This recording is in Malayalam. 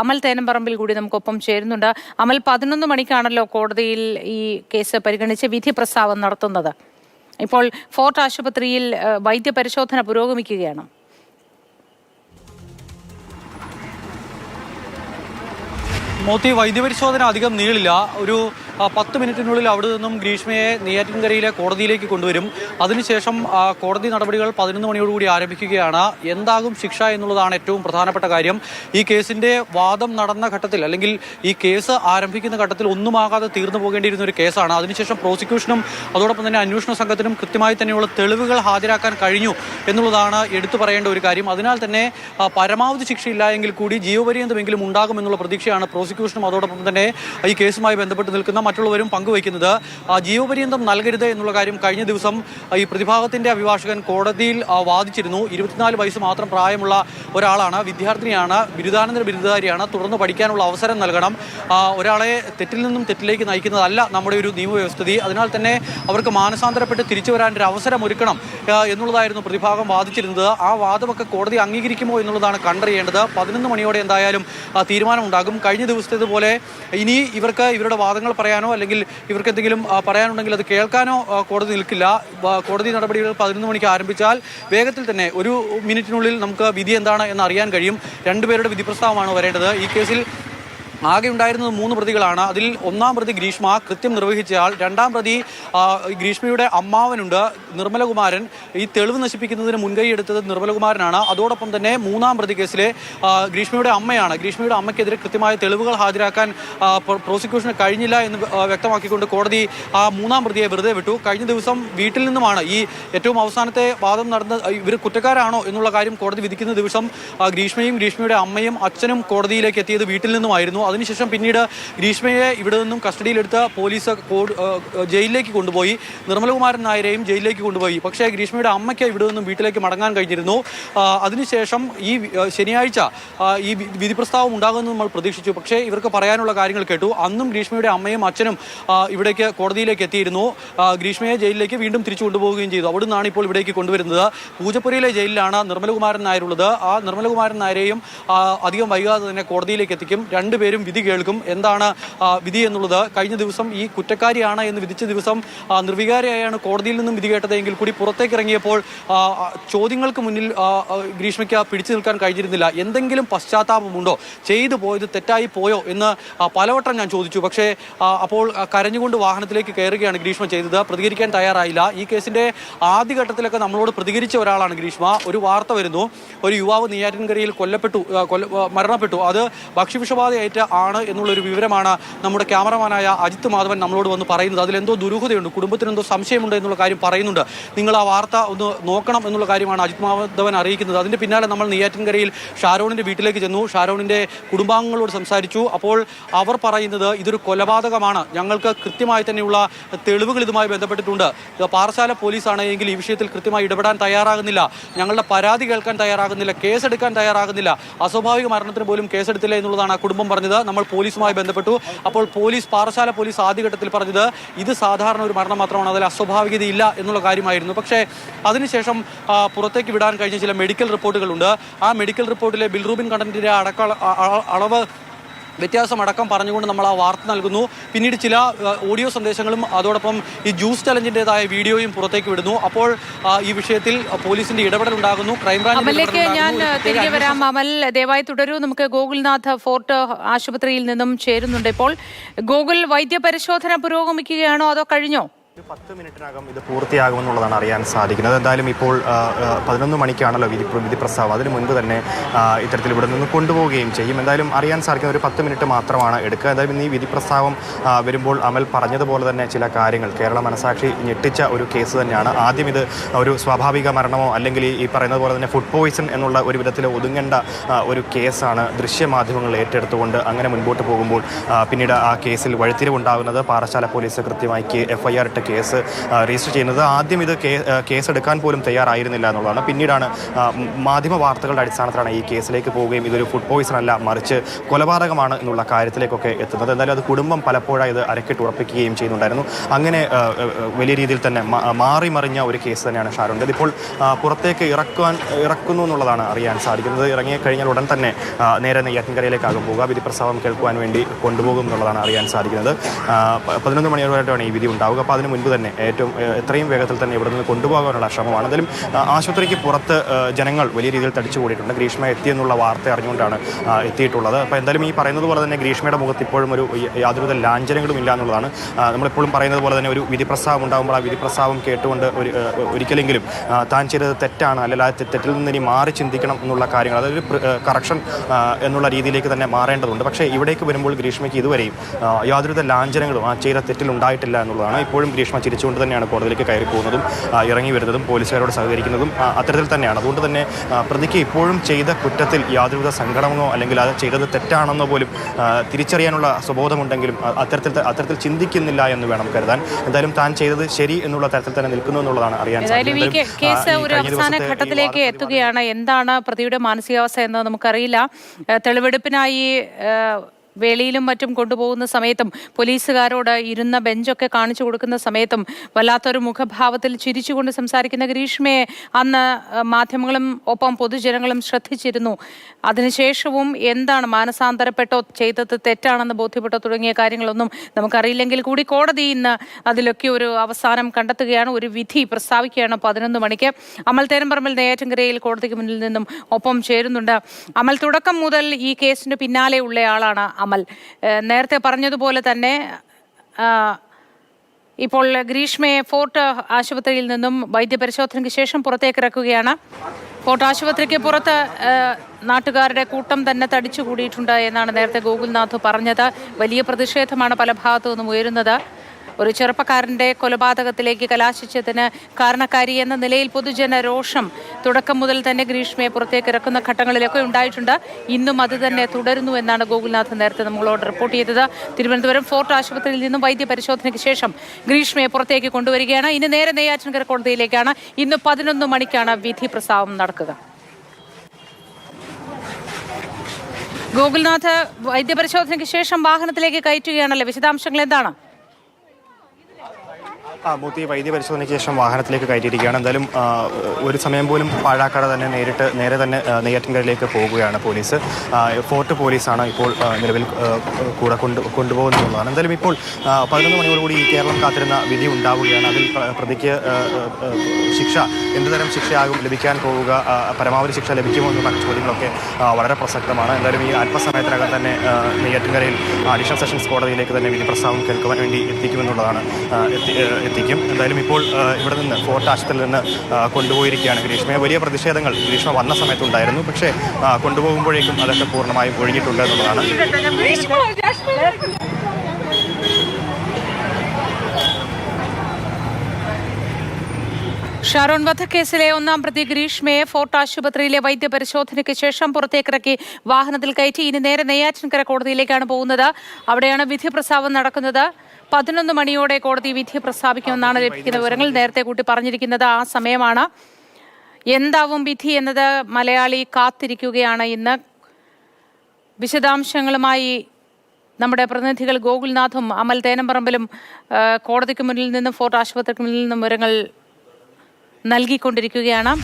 അമൽ തേനമ്പറമ്പിൽ കൂടി നമുക്കൊപ്പം ചേരുന്നുണ്ട്. അമൽ പതിനൊന്ന് മണിക്കാണല്ലോ കോടതിയിൽ ഈ കേസ് പരിഗണിച്ച് വിധി പ്രസ്താവം നടത്തുന്നത്. ഇപ്പോൾ ഫോർട്ട് ആശുപത്രിയിൽ വൈദ്യ വൈദ്യപരിശോധന പുരോഗമിക്കുകയാണ്. മോത്തി വൈദ്യപരിശോധന അധികം നീളില്ല. ഒരു പത്ത് മിനിറ്റിനുള്ളിൽ അവിടെ നിന്നും ഗ്രീഷ്മയെ നെയ്യാറ്റിൻകരയിലെ കോടതിയിലേക്ക് കൊണ്ടുവരും. അതിനുശേഷം കോടതി നടപടികൾ പതിനൊന്ന് മണിയോടുകൂടി ആരംഭിക്കുകയാണ്. എന്താകും ശിക്ഷ എന്നുള്ളതാണ് ഏറ്റവും പ്രധാനപ്പെട്ട കാര്യം. ഈ കേസിന്റെ വാദം നടന്ന ഘട്ടത്തിൽ അല്ലെങ്കിൽ ഈ കേസ് ആരംഭിക്കുന്ന ഘട്ടത്തിൽ ഒന്നുമാകാതെ തീർന്നു പോകേണ്ടിയിരുന്ന ഒരു കേസാണ്. അതിനുശേഷം പ്രോസിക്യൂഷനും അതോടൊപ്പം തന്നെ അന്വേഷണ സംഘത്തിനും കൃത്യമായി തന്നെയുള്ള തെളിവുകൾ ഹാജരാക്കാൻ കഴിഞ്ഞു എന്നുള്ളതാണ് എടുത്തു പറയേണ്ട ഒരു കാര്യം. അതിനാൽ തന്നെ പരമാവധി ശിക്ഷയില്ല എങ്കിൽ കൂടി ജീവപര്യന്തമെങ്കിലും ഉണ്ടാകുമെന്നുള്ള പ്രതീക്ഷയാണ് പ്രോസിക്യൂഷനും അതോടൊപ്പം തന്നെ ഈ കേസുമായി ബന്ധപ്പെട്ട് നിൽക്കുന്ന മറ്റുള്ളവരും പങ്കുവയ്ക്കുന്നത് ജീവപര്യന്തം നൽകരുത് എന്നുള്ള കാര്യം കഴിഞ്ഞ ദിവസം ഈ പ്രതിഭാഗത്തിന്റെ അഭിഭാഷകൻ കോടതിയിൽ വാദിച്ചിരുന്നു. ഇരുപത്തിനാല് വയസ്സ് മാത്രം പ്രായമുള്ള ഒരാളാണ് വിദ്യാർത്ഥിനിയാണ് ബിരുദാനന്തര ബിരുദധാരിയാണ്. തുടർന്ന് പഠിക്കാനുള്ള അവസരം നൽകണം. ഒരാളെ തെറ്റിൽ നിന്നും തെറ്റിലേക്ക് നയിക്കുന്നതല്ല നമ്മുടെ ഒരു നിയമവ്യവസ്ഥിതി. അതിനാൽ തന്നെ അവർക്ക് മാനസാന്തരപ്പെട്ട് തിരിച്ചു വരാൻ ഒരു അവസരം ഒരുക്കണം എന്നുള്ളതായിരുന്നു പ്രതിഭാഗം വാദിച്ചിരുന്നത്. ആ വാദമൊക്കെ കോടതി അംഗീകരിക്കുമോ എന്നുള്ളതാണ് കണ്ടറിയേണ്ടത്. പതിനൊന്ന് മണിയോടെ എന്തായാലും തീരുമാനമുണ്ടാകും. കഴിഞ്ഞ ദിവസത്തേതുപോലെ ഇനി ഇവർക്ക് ഇവരുടെ വാദങ്ങൾ പറയാനോ അല്ലെങ്കിൽ ഇവർക്ക് എന്തെങ്കിലും പറയാനുണ്ടെങ്കിൽ അത് കേൾക്കാനോ കോടതി നിൽക്കില്ല. കോടതി നടപടികൾ പതിനൊന്ന് മണിക്ക് ആരംഭിച്ചാൽ വേഗത്തിൽ തന്നെ ഒരു മിനിറ്റിനുള്ളിൽ നമുക്ക് വിധി എന്താണ് എന്ന് അറിയാൻ കഴിയും. രണ്ടുപേരുടെ വിധി പ്രസ്താവമാണ് വരേണ്ടത്. ഈ കേസിൽ ആകെ ഉണ്ടായിരുന്നത് മൂന്ന് പ്രതികളാണ്. അതിൽ ഒന്നാം പ്രതി ഗ്രീഷ്മ കൃത്യം നിർവഹിച്ചയാൾ രണ്ടാം പ്രതി ഗ്രീഷ്മയുടെ അമ്മാവനുണ്ട് നിർമ്മലകുമാരൻ. ഈ തെളിവ് നശിപ്പിക്കുന്നതിന് മുൻകൈ എടുത്തത് നിർമ്മലകുമാരനാണ്. അതോടൊപ്പം തന്നെ മൂന്നാം പ്രതി കേസിലെ ഗ്രീഷ്മയുടെ അമ്മയാണ്. ഗ്രീഷ്മയുടെ അമ്മയ്ക്കെതിരെ കൃത്യമായ തെളിവുകൾ ഹാജരാക്കാൻ പ്രോസിക്യൂഷന് കഴിഞ്ഞില്ല എന്ന് വ്യക്തമാക്കിക്കൊണ്ട് കോടതി ആ മൂന്നാം പ്രതിയെ വെറുതെ വിട്ടു. കഴിഞ്ഞ ദിവസം വീട്ടിൽ നിന്നുമാണ് ഈ ഏറ്റവും അവസാനത്തെ വാദം നടന്ന ഇവർ കുറ്റക്കാരാണോ എന്നുള്ള കാര്യം കോടതി വിധിക്കുന്ന ദിവസം ഗ്രീഷ്മയും ഗ്രീഷ്മയുടെ അമ്മയും അച്ഛനും കോടതിയിലേക്ക് എത്തിയത് വീട്ടിൽ നിന്നുമായിരുന്നു. അതിനുശേഷം പിന്നീട് ഗ്രീഷ്മയെ ഇവിടെ നിന്നും കസ്റ്റഡിയിലെടുത്ത് പോലീസ് ജയിലിലേക്ക് കൊണ്ടുപോയി. നിർമ്മലകുമാരൻ നായരെയും ജയിലിലേക്ക് കൊണ്ടുപോയി. പക്ഷേ ഗ്രീഷ്മയുടെ അമ്മയ്ക്ക് ഇവിടെ നിന്നും വീട്ടിലേക്ക് മടങ്ങാൻ കഴിഞ്ഞിരുന്നു. അതിനുശേഷം ഈ ശനിയാഴ്ച ഈ വിധി പ്രസ്താവം ഉണ്ടാകുമെന്ന് നമ്മൾ പ്രതീക്ഷിച്ചു. പക്ഷേ ഇവർക്ക് പറയാനുള്ള കാര്യങ്ങൾ കേട്ടു. അന്നും ഗ്രീഷ്മയുടെ അമ്മയും അച്ഛനും ഇവിടേക്ക് കോടതിയിലേക്ക് എത്തിയിരുന്നു. ഗ്രീഷ്മയെ ജയിലിലേക്ക് വീണ്ടും തിരിച്ചു കൊണ്ടുപോവുകയും ചെയ്തു. അവിടെ നിന്നാണ് ഇപ്പോൾ ഇവിടേക്ക് കൊണ്ടുവരുന്നത്. പൂജപ്പുരയിലെ ജയിലിലാണ് നിർമ്മലകുമാരൻ നായരുള്ളത്. ആ നിർമ്മലകുമാരൻ നായരെയും അധികം വൈകാതെ തന്നെ കോടതിയിലേക്ക് എത്തിക്കും. രണ്ടുപേരും വിധി കേൾക്കും. എന്താണ് വിധി എന്നുള്ളത് കഴിഞ്ഞ ദിവസം ഈ കുറ്റക്കാരിയാണ് എന്ന് വിധിച്ച ദിവസം നിർവികാരിയായാണ് കോടതിയിൽ നിന്നും വിധി കേട്ടതെങ്കിൽ കൂടി പുറത്തേക്ക് ഇറങ്ങിയപ്പോൾ ചോദ്യങ്ങൾക്ക് മുന്നിൽ ഗ്രീഷ്മയ്ക്ക് പിടിച്ചു നിൽക്കാൻ കഴിഞ്ഞിരുന്നില്ല. എന്തെങ്കിലും പശ്ചാത്താപമുണ്ടോ ചെയ്തു പോയത് തെറ്റായി പോയോ എന്ന് പലവട്ടം ഞാൻ ചോദിച്ചു. പക്ഷേ അപ്പോൾ കരഞ്ഞുകൊണ്ട് വാഹനത്തിലേക്ക് കയറുകയാണ് ഗ്രീഷ്മ ചെയ്തത്. പ്രതികരിക്കാൻ തയ്യാറായില്ല. ഈ കേസിന്റെ ആദ്യഘട്ടത്തിലൊക്കെ നമ്മളോട് പ്രതികരിച്ച ഒരാളാണ് ഗ്രീഷ്മ. ഒരു വാർത്ത വരുന്നു. ഒരു യുവാവ് നെയ്യാറ്റിൻകരയിൽ കൊല്ലപ്പെട്ടു കൊല്ല മരണപ്പെട്ടു. അത് ഭക്ഷ്യവിഷബാധയേറ്റ ആണ് എന്നുള്ളൊരു വിവരമാണ് നമ്മുടെ ക്യാമറമാനായ അജിത് മാധവൻ നമ്മളോട് വന്ന് പറയുന്നത്. അതിലെന്തോ ദുരൂഹതയുണ്ട് കുടുംബത്തിനെന്തോ സംശയമുണ്ട് എന്നുള്ള കാര്യം പറയുന്നുണ്ട്. നിങ്ങൾ ആ വാർത്ത ഒന്ന് നോക്കണം എന്നുള്ള കാര്യമാണ് അജിത് മാധവൻ അറിയിക്കുന്നത്. അതിന്റെ പിന്നാലെ നമ്മൾ നെയ്യാറ്റിൻകരയിൽ ഷാരോണിന്റെ വീട്ടിലേക്ക് ചെന്നു. ഷാരോണിന്റെ കുടുംബാംഗങ്ങളോട് സംസാരിച്ചു. അപ്പോൾ അവർ പറയുന്നത് ഇതൊരു കൊലപാതകമാണ്. ഞങ്ങൾക്ക് കൃത്യമായി തന്നെയുള്ള തെളിവുകൾ ഇതുമായി ബന്ധപ്പെട്ടിട്ടുണ്ട്. പാറശാല പോലീസാണ് എങ്കിൽ ഈ വിഷയത്തിൽ കൃത്യമായി ഇടപെടാൻ തയ്യാറാകുന്നില്ല. ഞങ്ങളുടെ പരാതി കേൾക്കാൻ തയ്യാറാകുന്നില്ല. കേസെടുക്കാൻ തയ്യാറാകുന്നില്ല. അസ്വാഭാവിക മരണത്തിന് പോലും കേസെടുത്തില്ല എന്നുള്ളതാണ് ആ കുടുംബം പറഞ്ഞത്. നമ്മൾ പോലീസുമായി ബന്ധപ്പെട്ടു. അപ്പോൾ പോലീസ് പാറശാല പോലീസ് ആദ്യഘട്ടത്തിൽ പറഞ്ഞത് ഇത് സാധാരണ ഒരു മരണം മാത്രമാണ് അതിൽ അസ്വാഭാവികതയില്ല എന്നുള്ള കാര്യമായിരുന്നു. പക്ഷേ അതിനുശേഷം പുറത്തേക്ക് വിടാൻ കഴിഞ്ഞ ചില മെഡിക്കൽ റിപ്പോർട്ടുകളുണ്ട് ആ മെഡിക്കൽ റിപ്പോർട്ടിലെ ബിൽറൂബിൻ കണ്ടന്റിന്റെ അടക്ക അളവ് വ്യത്യാസമടക്കം പറഞ്ഞുകൊണ്ട് നമ്മൾ ആ വാർത്ത നൽകുന്നു. പിന്നീട് ചില ഓഡിയോ സന്ദേശങ്ങളും അതോടൊപ്പം ഈ ജ്യൂസ് ചലഞ്ചിന്റെതായ വീഡിയോയും പുറത്തേക്ക് വിടുന്നു. അപ്പോൾ ഈ വിഷയത്തിൽ പോലീസിന്റെ ഇടപെടൽ ഉണ്ടാകുന്നു. ക്രൈംബ്രാഞ്ചിന്റെ അമലിലേക്ക് ഞാൻ തിരികെ വരാം. അമൽ ദയവായി തുടരൂ. നമുക്ക് ഗോകുൽനാഥ് ഫോർട്ട് ആശുപത്രിയിൽ നിന്നും ചേരുന്നുണ്ട് ഇപ്പോൾ. ഗോകുൽ വൈദ്യപരിശോധന പുരോഗമിക്കുകയാണോ അതോ കഴിഞ്ഞോ? പത്ത് മിനിറ്റിനകം ഇത് പൂർത്തിയാകുമെന്നുള്ളതാണ് അറിയാൻ സാധിക്കുന്നത്. എന്തായാലും ഇപ്പോൾ പതിനൊന്ന് മണിക്കാണല്ലോ വിധി വിധി പ്രസ്താവം. അതിന് മുൻപ് തന്നെ ഇത്തരത്തിൽ ഇവിടെ നിന്ന് കൊണ്ടുപോവുകയും ചെയ്യും. എന്തായാലും അറിയാൻ സാധിക്കുന്ന ഒരു പത്ത് മിനിറ്റ് മാത്രമാണ് എടുക്കുക. എന്തായാലും ഈ വിധി പ്രസ്താവം വരുമ്പോൾ അമൽ പറഞ്ഞതുപോലെ തന്നെ ചില കാര്യങ്ങൾ. കേരള മനസാക്ഷി ഞെട്ടിച്ച ഒരു കേസ് തന്നെയാണ്. ആദ്യം ഇത് ഒരു സ്വാഭാവിക മരണമോ അല്ലെങ്കിൽ ഈ- പറയുന്നത് പോലെ തന്നെ ഫുഡ് പോയിസൺ എന്നുള്ള ഒരു വിധത്തിൽ ഒതുങ്ങേണ്ട ഒരു കേസാണ് ദൃശ്യമാധ്യമങ്ങൾ ഏറ്റെടുത്തുകൊണ്ട് അങ്ങനെ മുൻപോട്ട് പോകുമ്പോൾ പിന്നീട് ആ കേസിൽ വഴിത്തിരിവുണ്ടാകുന്നത് പാറശാല പോലീസ് കൃത്യമായി എഫ് ഐ ആർ ഇട്ട കേസ് രജിസ്റ്റർ ചെയ്യുന്നത്. ആദ്യം ഇത് കേസ് എടുക്കാൻ പോലും തയ്യാറായിരുന്നില്ല എന്നുള്ളതാണ്. പിന്നീടാണ് മാധ്യമ വാർത്തകളുടെ അടിസ്ഥാനത്തിലാണ് ഈ കേസിലേക്ക് പോവുകയും ഇതൊരു ഫുഡ് പോയിസൺ അല്ല മറിച്ച് കൊലപാതകമാണ് എന്നുള്ള കാര്യത്തിലേക്കൊക്കെ എത്തുന്നത്. എന്തായാലും അത് കുടുംബം പലപ്പോഴായി ഇത് അരക്കിട്ട് ഉറപ്പിക്കുകയും ചെയ്യുന്നുണ്ടായിരുന്നു. അങ്ങനെ വലിയ രീതിയിൽ തന്നെ മാറി മറിഞ്ഞ ഒരു കേസ് തന്നെയാണ് ഷാരോൺ ഇതിപ്പോൾ പുറത്തേക്ക് ഇറക്കുവാൻ ഇറക്കുന്നു എന്നുള്ളതാണ് അറിയാൻ സാധിക്കുന്നത്. ഇറങ്ങി കഴിഞ്ഞാൽ ഉടൻ തന്നെ നേരെ നെയ്യാറ്റിൻകരയിലേക്കാകും പോകുക വിധി പ്രസ്താവം കേൾക്കുവാൻ വേണ്ടി കൊണ്ടുപോകും എന്നുള്ളതാണ് അറിയാൻ സാധിക്കുന്നത്. പതിനൊന്ന് മണിയോടെയാണ് ഈ വിധി ഉണ്ടാവുക. അപ്പോൾ അതിന് മുൻപ് തന്നെ ഏറ്റവും എത്രയും വേഗത്തിൽ തന്നെ ഇവിടെ നിന്ന് കൊണ്ടുപോകാനുള്ള ശ്രമമാണ്. എന്തായാലും ആശുപത്രിക്ക് പുറത്ത് ജനങ്ങൾ വലിയ രീതിയിൽ തടിച്ചു കൂടിയിട്ടുണ്ട് ഗ്രീഷ്മ എത്തിയെന്നുള്ള വാർത്ത അറിഞ്ഞുകൊണ്ടാണ് എത്തിയിട്ടുള്ളത്. അപ്പോൾ എന്തായാലും ഈ പറയുന്നത് പോലെ തന്നെ ഗ്രീഷ്മയുടെ മുഖത്ത് ഇപ്പോഴും ഒരു യാതൊരുവിധ ലാഞ്ചനങ്ങളും ഇല്ല എന്നുള്ളതാണ്. നമ്മളിപ്പോഴും പറയുന്നത് പോലെ തന്നെ ഒരു വിധിപ്രസ്താവം ഉണ്ടാകുമ്പോൾ ആ വിധി പ്രസ്താവം കേട്ടുകൊണ്ട് ഒരു ഒരിക്കലെങ്കിലും താൻ ചെയ്തത് തെറ്റാണ് അല്ലെങ്കിൽ ആ തെറ്റിൽ നിന്ന് ഇനി മാറി ചിന്തിക്കണം എന്നുള്ള കാര്യങ്ങൾ അതൊരു കറക്ഷൻ എന്നുള്ള രീതിയിലേക്ക് തന്നെ മാറേണ്ടതുണ്ട്. പക്ഷേ ഇവിടേക്ക് വരുമ്പോൾ ഗ്രീഷ്മയ്ക്ക് ഇതുവരെയും യാതൊരുവിധ ലാഞ്ചനങ്ങളും ആ ചെയ്ത തെറ്റിൽ ഉണ്ടായിട്ടില്ല എന്നുള്ളതാണ്. ഇപ്പോഴും ഗ്രീഷ്മ ചിരിച്ചുകൊണ്ട് തന്നെയാണ് കോടതിയിലേക്ക് കയറി പോകുന്നതും ഇറങ്ങി വരുന്നതും പോലീസുകാരോട് സഹകരിക്കുന്നതും അത്തരത്തിൽ തന്നെയാണ്. അതുകൊണ്ട് തന്നെ പ്രതിക്ക് ഇപ്പോഴും ചെയ്ത കുറ്റത്തിൽ യാതൊരുവിധ സങ്കടമെന്നോ അല്ലെങ്കിൽ അത് ചെയ്തത് തെറ്റാണെന്നോ പോലും തിരിച്ചറിയാനുള്ള സ്വബോധമുണ്ടെങ്കിലും അത്തരത്തിൽ അത്തരത്തിൽ ചിന്തിക്കുന്നില്ല എന്ന് വേണം കരുതാൻ. എന്തായാലും താൻ ചെയ്തത് ശരി എന്നുള്ള തരത്തിൽ തന്നെ നിൽക്കുന്നു എന്നുള്ളതാണ് അറിയാൻ. കേസ് ഒരു അവസാന ഘട്ടത്തിലേക്ക് എത്തുകയാണ്. എന്താണ് പ്രതിയുടെ മാനസികാവസ്ഥ എന്ന് നമുക്കറിയില്ല. തെളിവെടുപ്പിനായി വേളിയിലും മറ്റും കൊണ്ടുപോകുന്ന സമയത്തും പോലീസുകാരോട് ഇരുന്ന ബെഞ്ചൊക്കെ കാണിച്ചു കൊടുക്കുന്ന സമയത്തും വല്ലാത്തൊരു മുഖഭാവത്തിൽ ചിരിച്ചുകൊണ്ട് സംസാരിക്കുന്ന ഗ്രീഷ്മയെ അന്ന് മാധ്യമങ്ങളും ഒപ്പം പൊതുജനങ്ങളും ശ്രദ്ധിച്ചിരുന്നു. അതിനുശേഷവും എന്താണ് മാനസാന്തരപ്പെട്ടോ ചെയ്തത് തെറ്റാണെന്ന് ബോധ്യപ്പെട്ടോ തുടങ്ങിയ കാര്യങ്ങളൊന്നും നമുക്കറിയില്ലെങ്കിൽ കൂടി കോടതി ഇന്ന് അതിലൊക്കെ ഒരു അവസാനം കണ്ടെത്തുകയാണ് ഒരു വിധി പ്രസ്താവിക്കുകയാണ്. പതിനൊന്ന് മണിക്ക് അമൽ തേരമ്പറമ്പിൽ നെയ്യാറ്റിൻകരയിൽ കോടതിക്ക് മുന്നിൽ നിന്നും ഒപ്പം ചേരുന്നുണ്ട്. അമൽ തുടക്കം മുതൽ ഈ കേസിന് പിന്നാലെ ഉള്ളയാളാണ് അമൽ. നേരത്തെ പറഞ്ഞതുപോലെ തന്നെ ഇപ്പോൾ ഗ്രീഷ്മയെ ഫോർട്ട് ആശുപത്രിയിൽ നിന്നും വൈദ്യപരിശോധനയ്ക്ക് ശേഷം പുറത്തേക്ക് ഇറക്കുകയാണ്. ഫോർട്ട് ആശുപത്രിക്ക് പുറത്ത് നാട്ടുകാരുടെ കൂട്ടം തന്നെ തടിച്ചു കൂടിയിട്ടുണ്ട് എന്നാണ് നേരത്തെ ഗോകുൽനാഥ് പറഞ്ഞത്. വലിയ പ്രതിഷേധമാണ് പല ഭാഗത്തു നിന്നും ഉയരുന്നത്. ഒരു ചെറുപ്പക്കാരന്റെ കൊലപാതകത്തിലേക്ക് കലാശിച്ചതിന് കാരണക്കാരി എന്ന നിലയിൽ പൊതുജന രോഷം തുടക്കം മുതൽ തന്നെ ഗ്രീഷ്മയെ പുറത്തേക്ക് ഇറക്കുന്ന ഘട്ടങ്ങളിലൊക്കെ ഉണ്ടായിട്ടുണ്ട്. ഇന്നും അത് തന്നെ തുടരുന്നു എന്നാണ് ഗോകുൽനാഥ് നേരത്തെ നമ്മളോട് റിപ്പോർട്ട് ചെയ്തത്. തിരുവനന്തപുരം ഫോർട്ട് ആശുപത്രിയിൽ നിന്നും വൈദ്യപരിശോധനയ്ക്ക് ശേഷം ഗ്രീഷ്മയെ പുറത്തേക്ക് കൊണ്ടുവരികയാണ്. ഇനി നേരെ നെയ്യാറ്റിൻകര കോടതിയിലേക്കാണ്. ഇന്ന് പതിനൊന്ന് മണിക്കാണ് വിധി പ്രസ്താവം നടക്കുക. ഗോകുൽനാഥ് വൈദ്യപരിശോധനയ്ക്ക് ശേഷം വാഹനത്തിലേക്ക് കയറ്റുകയാണല്ലേ? വിശദാംശങ്ങൾ എന്താണ്? ആ മൂത്തി വൈദ്യ പരിശോധനയ്ക്ക് ശേഷം വാഹനത്തിലേക്ക് കയറ്റിയിരിക്കുകയാണ്. എന്തായാലും ഒരു സമയം പോലും പാഴാക്കാതെ തന്നെ നേരിട്ട് നേരെ തന്നെ നെയ്യാറ്റിൻകരയിലേക്ക് പോകുകയാണ് പോലീസ്. ഫോർട്ട് പോലീസാണ് ഇപ്പോൾ നിലവിൽ കൂടെ കൊണ്ട് കൊണ്ടുപോകുന്നതാണ് എന്തായാലും ഇപ്പോൾ പതിനൊന്ന് മണിയോടുകൂടി ഈ കേരളം കാത്തിരുന്ന വിധി ഉണ്ടാവുകയാണ്. അതിൽ പ്രതിക്ക് ശിക്ഷ എന്തുതരം ശിക്ഷയാകും ലഭിക്കാൻ പോവുക പരമാവധി ശിക്ഷ ലഭിക്കുമോ എന്നുള്ള ചോദ്യങ്ങളൊക്കെ വളരെ പ്രസക്തമാണ്. എന്തായാലും ഈ അല്പസമയത്തിനകം തന്നെ നെയ്യാറ്റിൻകരയിൽ അഡീഷണൽ സെഷൻസ് കോടതിയിലേക്ക് തന്നെ വിധി പ്രസ്താവം കേൾക്കുവാൻ വേണ്ടി എത്തിക്കുമെന്നുള്ളതാണ് എത്തിക്കും. എന്തായാലും ഇപ്പോൾ ഇവിടെ നിന്ന് ഫോർട്ട് ആശുപത്രിയിൽ നിന്ന് കൊണ്ടുപോയിരിക്കുകയാണ് ഗ്രീഷ്മയെ. വലിയ പ്രതിഷേധങ്ങൾ ഗ്രീഷ്മ വന്ന സമയത്തുണ്ടായിരുന്നു. പക്ഷേ കൊണ്ടുപോകുമ്പോഴേക്കും അതൊക്കെ പൂർണമായും ഒഴുകിയിട്ടുണ്ട് എന്നുള്ളതാണ്. ഷാരോൺ വധക്കേസിലെ ഒന്നാം പ്രതി ഗ്രീഷ്മയെ ഫോർട്ട് ആശുപത്രിയിലെ വൈദ്യപരിശോധനയ്ക്ക് ശേഷം പുറത്തേക്കിറക്കി വാഹനത്തിൽ കയറ്റി. ഇനി നേരെ നെയ്യാറ്റിൻകര കോടതിയിലേക്കാണ് പോകുന്നത്. അവിടെയാണ് വിധി പ്രസ്താവം നടക്കുന്നത്. പതിനൊന്ന് മണിയോടെ കോടതി വിധി പ്രസ്താവിക്കുമെന്നാണ് ലഭിക്കുന്ന വിവരങ്ങൾ നേരത്തെ കൂട്ടി പറഞ്ഞിരിക്കുന്നത് ആ സമയമാണ്. എന്താവും വിധി എന്നത് മലയാളി കാത്തിരിക്കുകയാണ് ഇന്ന്. വിശദാംശങ്ങളുമായി നമ്മുടെ പ്രതിനിധികൾ ഗോകുൽനാഥും അമൽ തേനമ്പറമ്പിലും കോടതിക്ക് മുന്നിൽ നിന്നും ഫോർട്ട് ആശുപത്രിക്ക് മുന്നിൽ നിന്നും വിവരങ്ങൾ നൽകിക്കൊണ്ടിരിക്കുകയാണ്.